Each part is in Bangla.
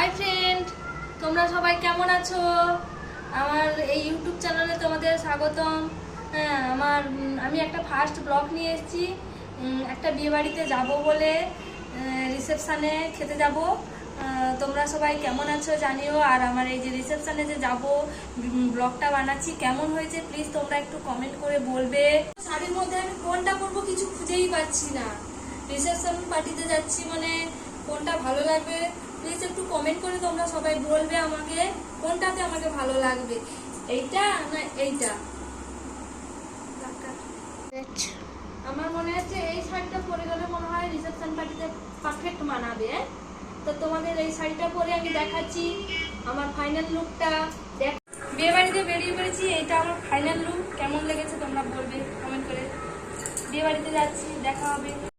হাই ফ্রেন্ড তোমরা সবাই কেমন আছো? আমার এই ইউটিউব চ্যানেলে তোমাদের স্বাগতম। হ্যাঁ আমার আমি একটা ফার্স্ট ব্লগ নিয়ে এসেছি। একটা বিয়ে বাড়িতে যাব বলে রিসেপশানে খেতে যাব। তোমরা সবাই কেমন আছো জানিও। আর আমার এই যে রিসেপশানে যে যাব ব্লগটা বানাচ্ছি, কেমন হয়েছে প্লিজ তোমরা একটু কমেন্ট করে বলবে। শাড়ির মধ্যে আমি কোনটা করব কিছু খুঁজেই পাচ্ছি না। রিসেপশন পার্টিতে যাচ্ছি মানে কোনটা ভালো লাগবে? প্লিজ একটু কমেন্ট করে তোমরা সবাই বলবে আমাকে কোনটাতে আমাকে ভালো লাগবে। এইটা না এইটা? আমার মনে হচ্ছে এই শাড়িটা পরে গেলে মনে হয় রিসেপশন পার্টিতে পারফেক্ট মানাবে হ্যাঁ? তো তোমাদের এই শাড়িটা পরে আমি দেখাচ্ছি আমার ফাইনাল লুকটা দেখ বিয়ে বাড়িতে বেরিয়ে পড়েছি, এইটা আমার ফাইনাল লুক কেমন লেগেছে তোমরা বলবে কমেন্ট করে। বিয়ে বাড়িতে যাচ্ছি, দেখা হবে।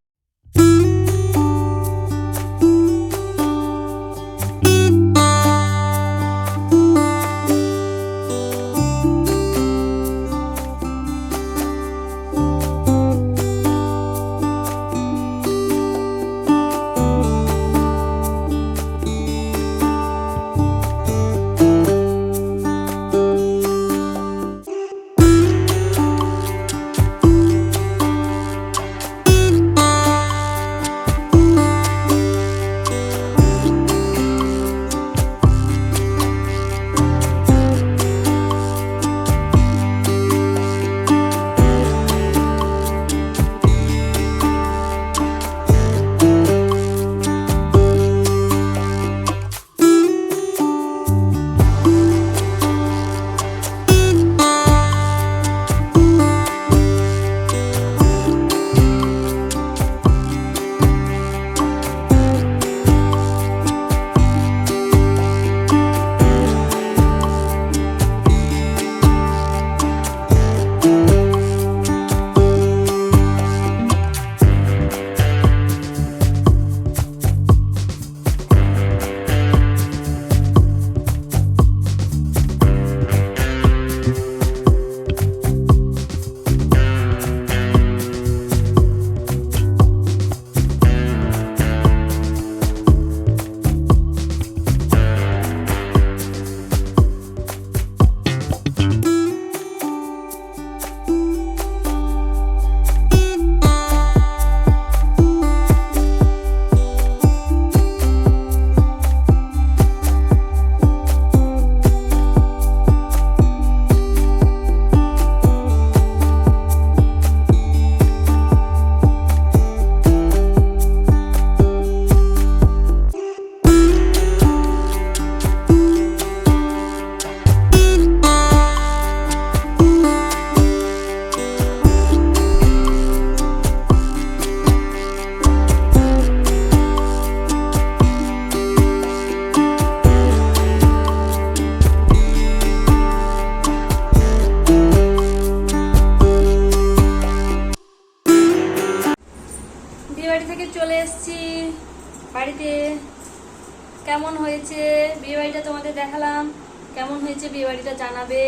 বাড়ি থেকে চলে এসছি। বাড়িতে কেমন হয়েছে? বিয়েবাড়িটা তোমাদের দেখালাম। কেমন হয়েছে বিয়েবাড়িটা জানাবে?